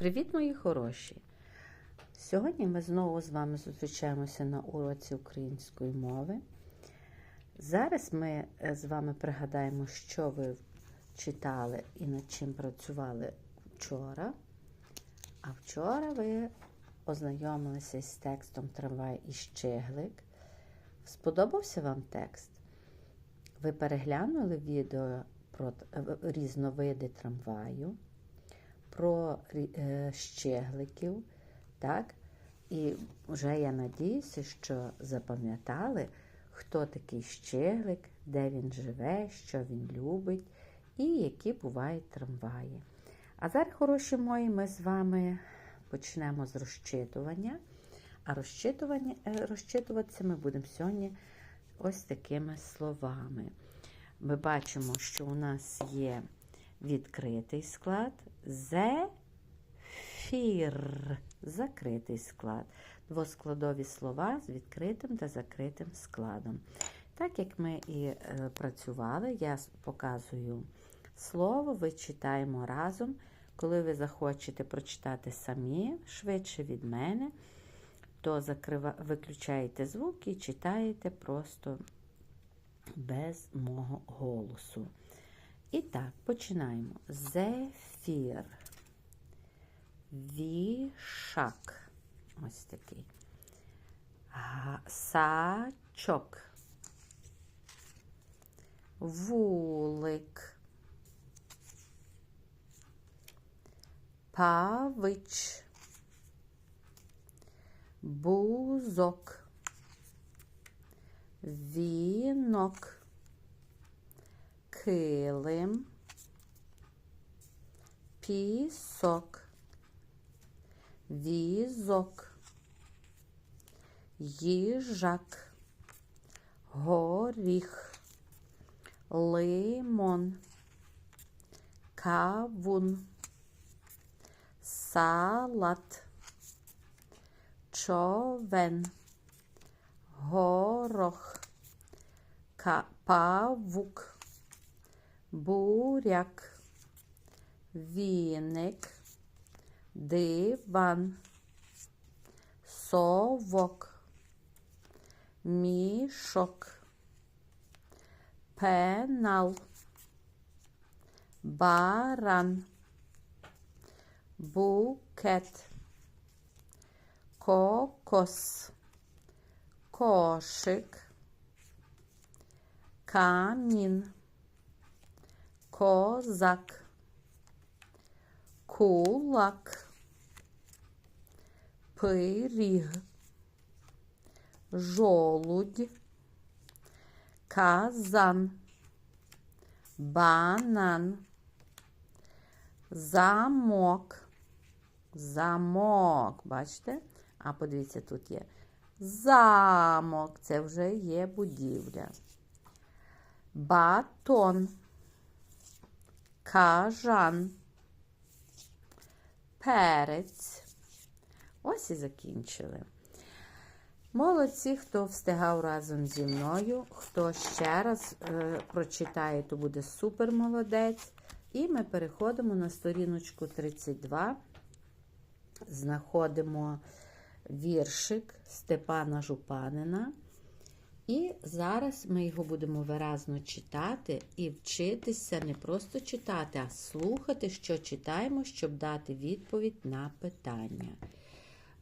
Привіт, мої хороші! Сьогодні ми знову з вами зустрічаємося на уроці української мови. Зараз ми е, з вами пригадаємо, що ви читали і над чим працювали вчора. А вчора ви ознайомилися з текстом Трамвай і щеглик. Сподобався вам текст? Ви переглянули відео про е, різновиди трамваю, про е, щегликів, так? І вже я надіюся, що запам'ятали, хто такий щеглик, де він живе, що він любить і які бувають трамваї. А зараз, хороші мої, ми з вами почнемо з розчитування. А розчитування, е, розчитуватися ми будемо сьогодні ось такими словами. Ми бачимо, що у нас є відкритий склад, зефір, закритий склад. Двоскладові слова з відкритим та закритим складом. Так як ми і е, працювали, я показую слово, ви читаємо разом. Коли ви захочете прочитати самі швидше від мене, то закрива... виключаєте звук і читаєте просто без мого голосу. І так, починаємо. Зефір. Вішак. Ось такий. Сачок. Вулик. Павич. Бузок. Вінок. Килим. Пісок. Візок. Їжак. Горіх. Лимон. Кавун. Салат. Човен. Горох. Павук. Буряк. Віник. Диван. Совок. Мішок. Пенал. Баран. Букет. Кокос. Кошик. Камін. Козак. Кулак. Пиріг. Жолудь. Казан. Банан. Замок. Замок. Бачите? А подивіться, тут є замок. Це вже є будівля. Батон. Кажан. Перець. Ось і закінчили. Молодці, хто встигав разом зі мною. Хто ще раз е, прочитає, то буде супер молодець. І ми переходимо на сторіночку 32. Знаходимо віршик Степана Жупанина. І зараз ми його будемо виразно читати і вчитися не просто читати, а слухати, що читаємо, щоб дати відповідь на питання.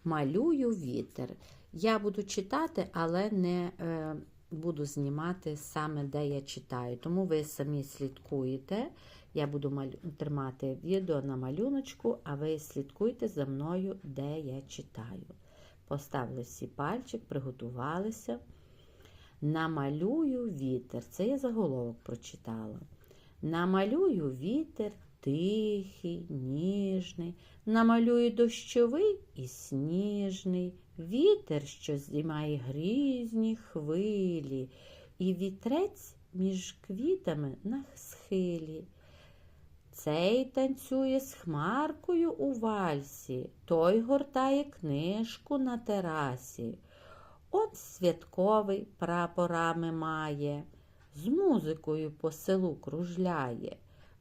Малюю вітер. Я буду читати, але не е, буду знімати саме, де я читаю. Тому ви самі слідкуєте. Я буду малю... тримати відео на малюночку, а ви слідкуйте за мною, де я читаю. Поставили всі пальчик, приготувалися. Намалюю вітер. Це я заголовок прочитала. Намалюю вітер тихий, ніжний, намалюю дощовий і сніжний, вітер, що здіймає грізні хвилі, і вітрець між квітами на схилі. Цей танцює з хмаркою у вальсі, той гортає книжку на терасі. От святковий прапорами має, з музикою по селу кружляє,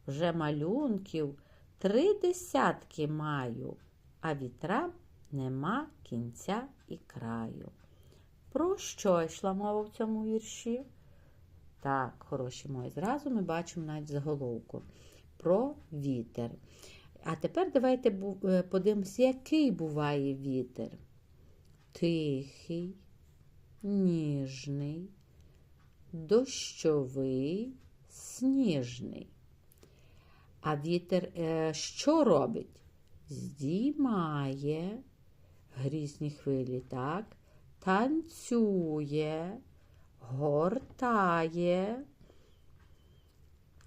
вже малюнків Три десятки маю, а вітрам нема кінця і краю. Про що йшла мова в цьому вірші? Так, хороші мої, зразу ми бачимо навіть заголовку. Про вітер. А тепер давайте е, подивимося, який буває вітер. Тихий, ніжний, дощовий, сніжний. А вітер е, що робить? Здіймає грізні хвилі, так? Танцює, гортає.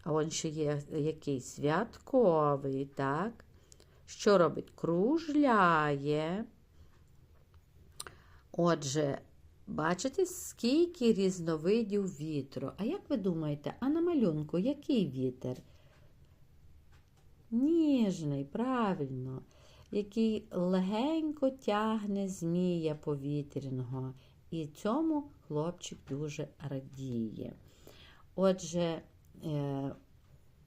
А он ще є якийсь святковий, так? Що робить? Кружляє. Отже, бачите, скільки різновидів вітру. А як ви думаєте, а на малюнку який вітер? Ніжний, правильно, який легенько тягне змія повітряного. І цьому хлопчик дуже радіє. Отже, е,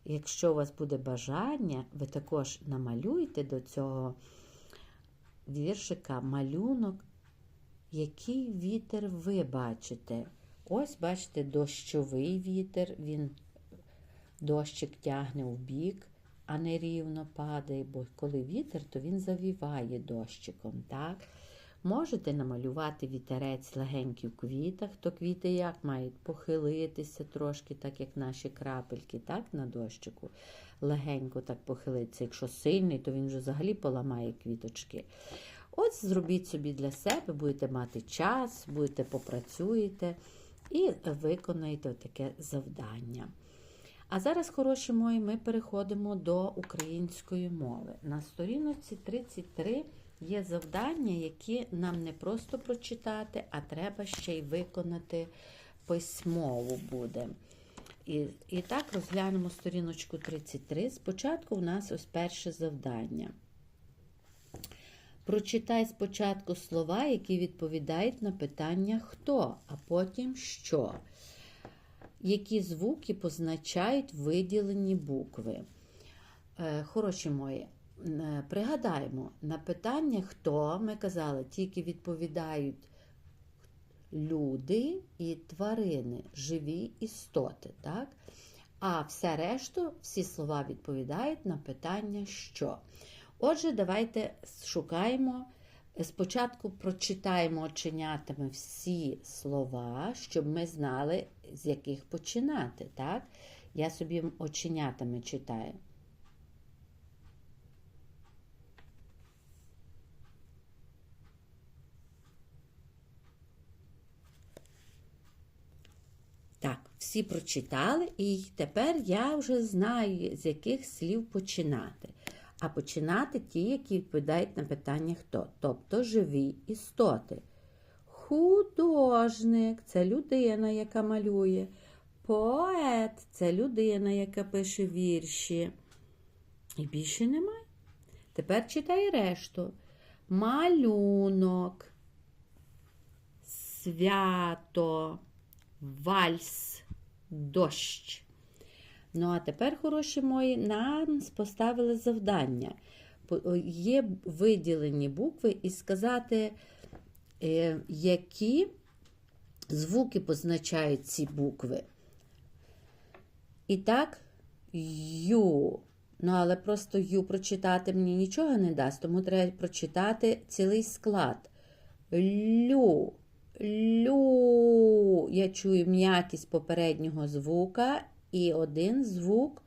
якщо у вас буде бажання, ви також намалюйте до цього віршика малюнок, який вітер ви бачите. Ось, бачите, дощовий вітер, він дощик тягне в бік, а не рівно падає, бо коли вітер, то він завіває дощиком. так? Можете намалювати вітерець легенький в квітах, то квіти як мають похилитися трошки, так як наші крапельки, так, на дощику. Легенько так похилитися. Якщо сильний, то він вже взагалі поламає квіточки. От зробіть собі для себе, будете мати час, будете попрацюєте і виконаєте таке завдання. А зараз, хороші мої, ми переходимо до української мови. На сторіночці 33 є завдання, які нам не просто прочитати, а треба ще й виконати письмово буде. І, і так розглянемо сторіночку 33. Спочатку у нас ось перше завдання. Прочитай спочатку слова, які відповідають на питання хто, а потім що. Які звуки позначають виділені букви. Е, Хороші мої, е, пригадаємо, на питання хто ми казали, тільки відповідають люди і тварини, живі істоти. так? А все решту, всі слова відповідають на питання що. Отже, давайте шукаємо. Спочатку прочитаємо оченятами всі слова, щоб ми знали, з яких починати. так? Я собі оченятами читаю. Так, всі прочитали, і тепер я вже знаю, з яких слів починати. А починати ті, які відповідають на питання хто. Тобто живі істоти. Художник це людина, яка малює. Поет це людина, яка пише вірші. І більше немає. Тепер читай решту. Малюнок, свято, вальс, дощ. Ну, а тепер, хороші мої, нам поставили завдання. Є виділені букви і сказати, е, які звуки позначають ці букви. І так, ю. Ну, але просто ю прочитати мені нічого не дасть, тому треба прочитати цілий склад. Лю. Лю. Я чую м'якість попереднього звука і один звук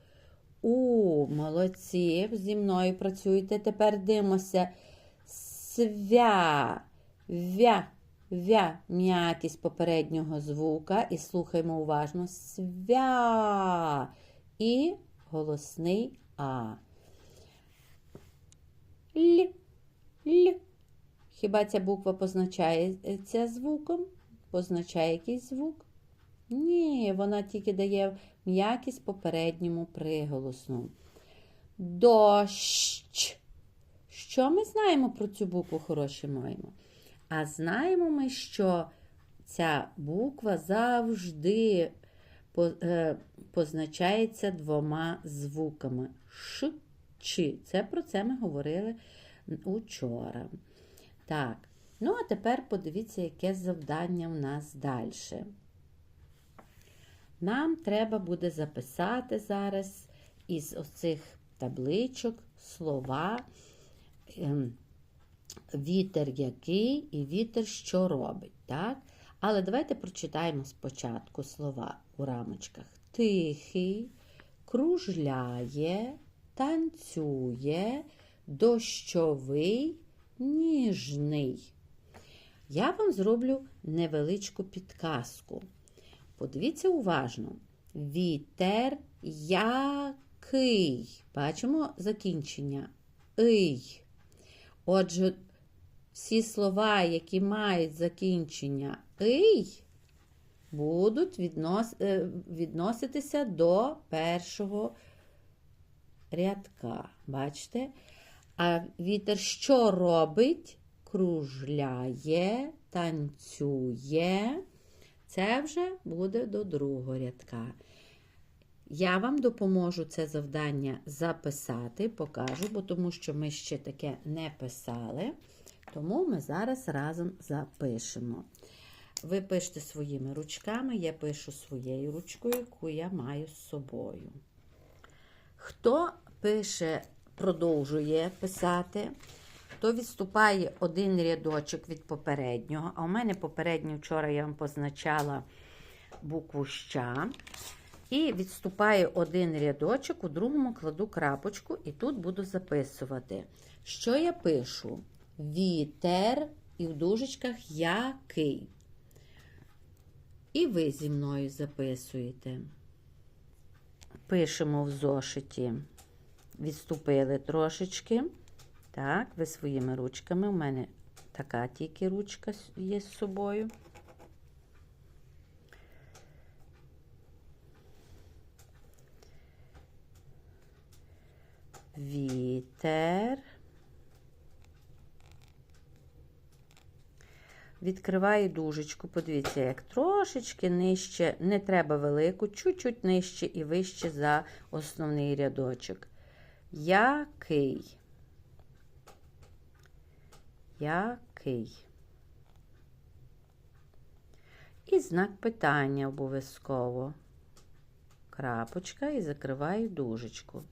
У. Молодці. Зі мною працюєте. Тепер дивимося. Свя. Вя. Вя. М'якість попереднього звука. І слухаємо уважно. Свя. І голосний А. Л. Л. Хіба ця буква позначається звуком? Позначає якийсь звук? Ні, вона тільки дає м'якість попередньому приголосну. Дощ. Що ми знаємо про цю букву, хороші маємо? А знаємо ми, що ця буква завжди е, позначається двома звуками Ш, щ. Це про це ми говорили учора. Так, ну а тепер подивіться, яке завдання в нас далі. Нам треба буде записати зараз із оцих табличок слова ем, вітер який і вітер що робить. так? Але давайте прочитаємо спочатку слова у рамочках. Тихий, кружляє, танцює, дощовий, ніжний. Я вам зроблю невеличку підказку. Подивіться уважно. Вітер який. Бачимо закінчення. Ий. Отже, всі слова, які мають закінчення ий, будуть віднос, е, відноситися до першого рядка. Бачите? А вітер що робить? Кружляє, танцює. Це вже буде до другого рядка. Я вам допоможу це завдання записати, покажу, бо тому що ми ще таке не писали. Тому ми зараз разом запишемо. Ви пишете своїми ручками, я пишу своєю ручкою, яку я маю з собою. Хто пише, продовжує писати, то відступає один рядочок від попереднього. А у мене попередньо вчора я вам позначала букву ща. І відступаю один рядочок, у другому кладу крапочку, і тут буду записувати. Що я пишу? Вітер і в дужечках який. І ви зі мною записуєте. Пишемо в зошиті. Відступили трошечки. Так, ви своїми ручками. У мене така тільки ручка є з собою. Вітер. Відкриваю дужечку, подивіться, як трошечки нижче, не треба велику, чуть-чуть нижче і вище за основний рядочок. Який? Який? І знак питання обов'язково. Крапочка і закриваю дужечку.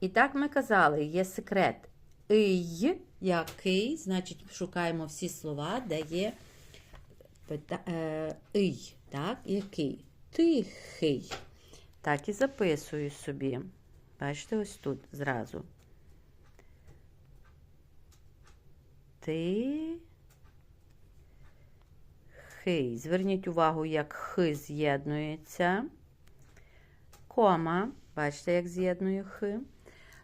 І так ми казали, є секрет. Й, який, значить, шукаємо всі слова, де є е, й, так, який. Тихий. Так і записую собі. Бачите, ось тут зразу. Ти. Хий. Зверніть увагу, як х з'єднується. Кома. Бачите, як з'єднує х.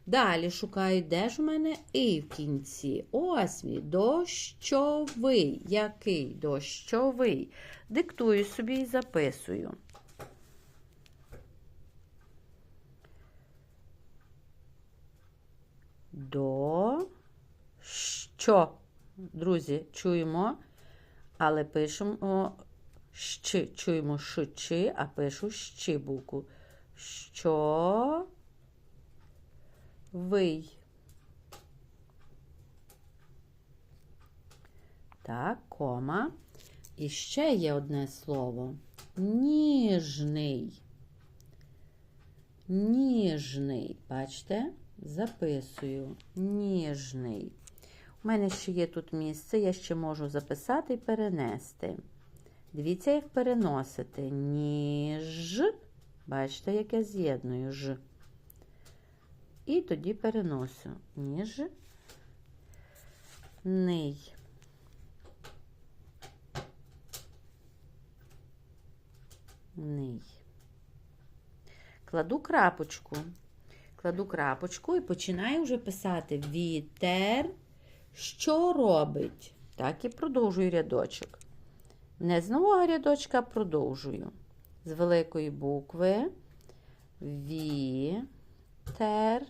Далі шукаю, де ж у мене і в кінці. Ось мій дощовий. Який дощовий? Диктую собі і записую. До що? Друзі, чуємо, але пишемо щ. Чуємо ш, а пишу щ букву. Що? Вий. Так, кома. І ще є одне слово. Ніжний. Ніжний. Бачите? Записую. Ніжний. У мене ще є тут місце, я ще можу записати і перенести. Дивіться, як переносити. Ніж. Бачите, як я з'єдную ж. І тоді переносу ніж ний. Ний. Кладу крапочку. Кладу крапочку і починаю вже писати вітер, що робить. Так і продовжую рядочок. Не з нового рядочка, продовжую. З великої букви Ві тер.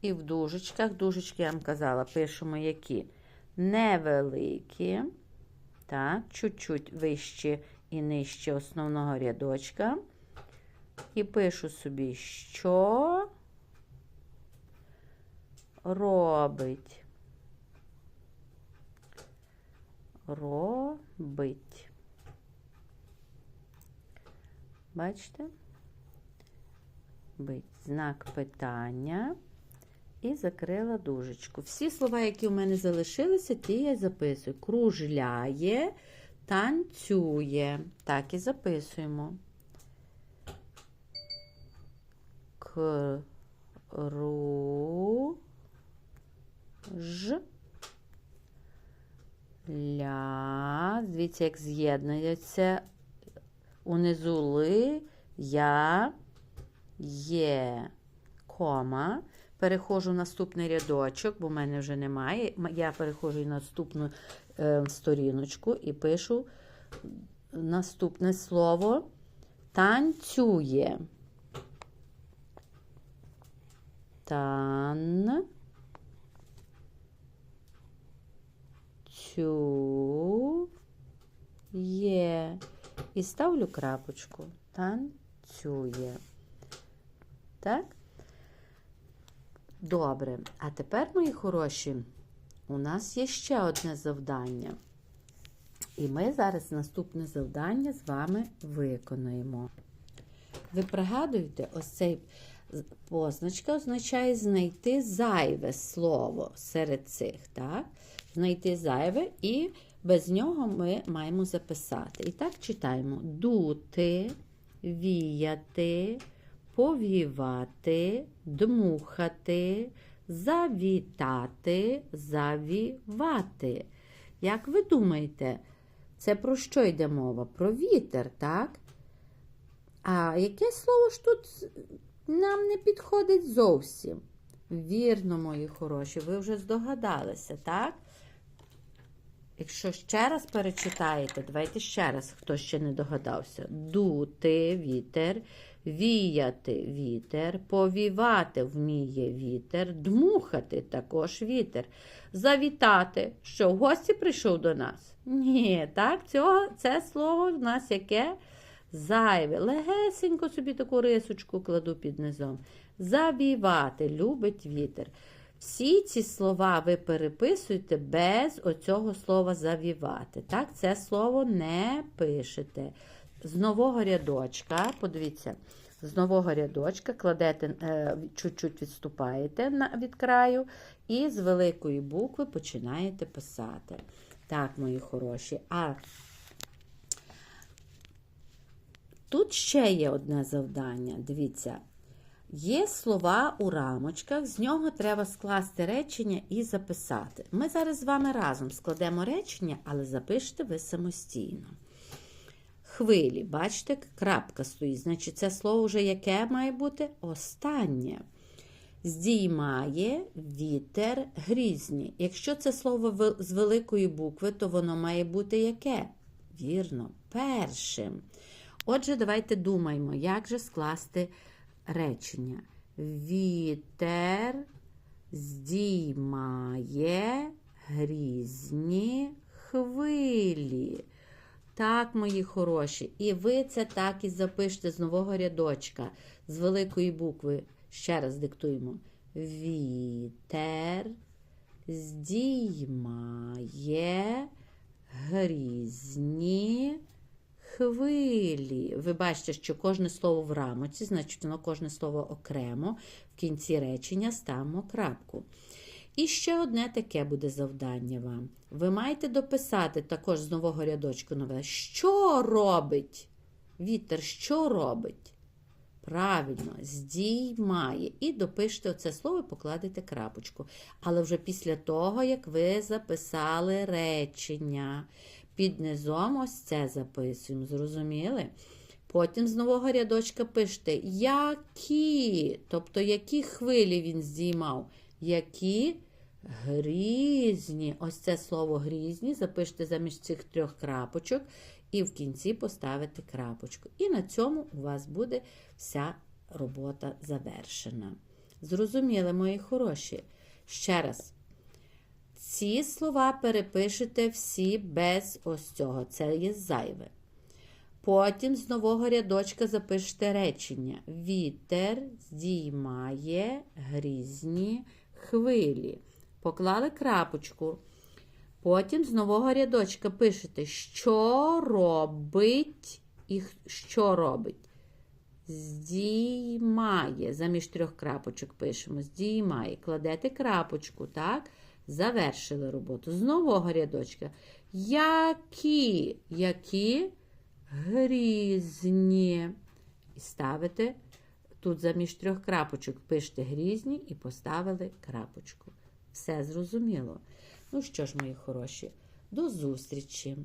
І в дужечках, дужечки, я вам казала, пишемо які невеликі, так, чуть-чуть вище і нижче основного рядочка. і пишу собі, що робить. Робить. Бачите? Бить. Знак питання. І закрила дужечку. Всі слова, які у мене залишилися, ті я записую. Кружляє, танцює. Так і записуємо. Кру. Ж. Ля. Дивіться, як з'єднується. Унизу ли, я, є, кома. Переходжу в наступний рядочок, бо в мене вже немає. Я переходжу на наступну е, сторіночку і пишу наступне слово танцює. Тан. Цю. Є. І ставлю крапочку. Танцює. Так? Добре. А тепер, мої хороші, у нас є ще одне завдання. І ми зараз наступне завдання з вами виконуємо. Ви пригадуєте, ось цей позначка означає знайти зайве слово серед цих. так? Знайти зайве і без нього ми маємо записати. І так читаємо: дути, віяти, повівати, дмухати, завітати, завівати. Як ви думаєте, це про що йде мова? Про вітер, так? А яке слово ж тут нам не підходить зовсім? Вірно, мої хороші, ви вже здогадалися, так? Якщо ще раз перечитаєте, давайте ще раз, хто ще не догадався. Дути вітер, віяти вітер, повівати вміє вітер, дмухати також вітер. Завітати, що в гості прийшов до нас? Ні, так, цього, це слово в нас яке? Зайве. Легесенько собі таку рисочку кладу під низом. Завівати, любить вітер. Всі ці слова ви переписуєте без оцього слова завівати. Так, це слово не пишете. З нового рядочка, подивіться, з нового рядочка кладете, е, чуть-чуть відступаєте від краю і з великої букви починаєте писати. Так, мої хороші. А тут ще є одне завдання. Дивіться. Є слова у рамочках, з нього треба скласти речення і записати. Ми зараз з вами разом складемо речення, але запишете ви самостійно. Хвилі, бачите, крапка стоїть. Значить, це слово вже яке має бути? Останнє. Здіймає вітер грізні. Якщо це слово з великої букви, то воно має бути яке? Вірно, першим. Отже, давайте думаємо, як же скласти речення. Вітер здіймає грізні хвилі. Так, мої хороші. І ви це так і запишете з нового рядочка, з великої букви. Ще раз диктуємо. Вітер здіймає грізні хвилі. Ви бачите, що кожне слово в рамоці, значить, воно кожне слово окремо. В кінці речення ставимо крапку. І ще одне таке буде завдання вам. Ви маєте дописати також з нового рядочку нове, що робить вітер, що робить? Правильно, здіймає. І допишете оце слово, і покладете крапочку. Але вже після того, як ви записали речення. Під низом ось це записуємо. Зрозуміли? Потім з нового рядочка пишете, які, тобто які хвилі він здіймав, які грізні. Ось це слово грізні. Запишете замість цих трьох крапочок і в кінці поставите крапочку. І на цьому у вас буде вся робота завершена. Зрозуміли, мої хороші? Ще раз. Ці слова перепишете всі без ось цього. Це є зайве. Потім з нового рядочка запишете речення. Вітер здіймає грізні хвилі. Поклали крапочку. Потім з нового рядочка пишете, що робить і що робить. Здіймає. Заміж трьох крапочок пишемо. Здіймає. Кладете крапочку, так? Завершили роботу. З нового рядочка. Які? Які? Грізні. І ставите тут заміж трьох крапочок пишете грізні і поставили крапочку. Все зрозуміло. Ну що ж, мої хороші, до зустрічі!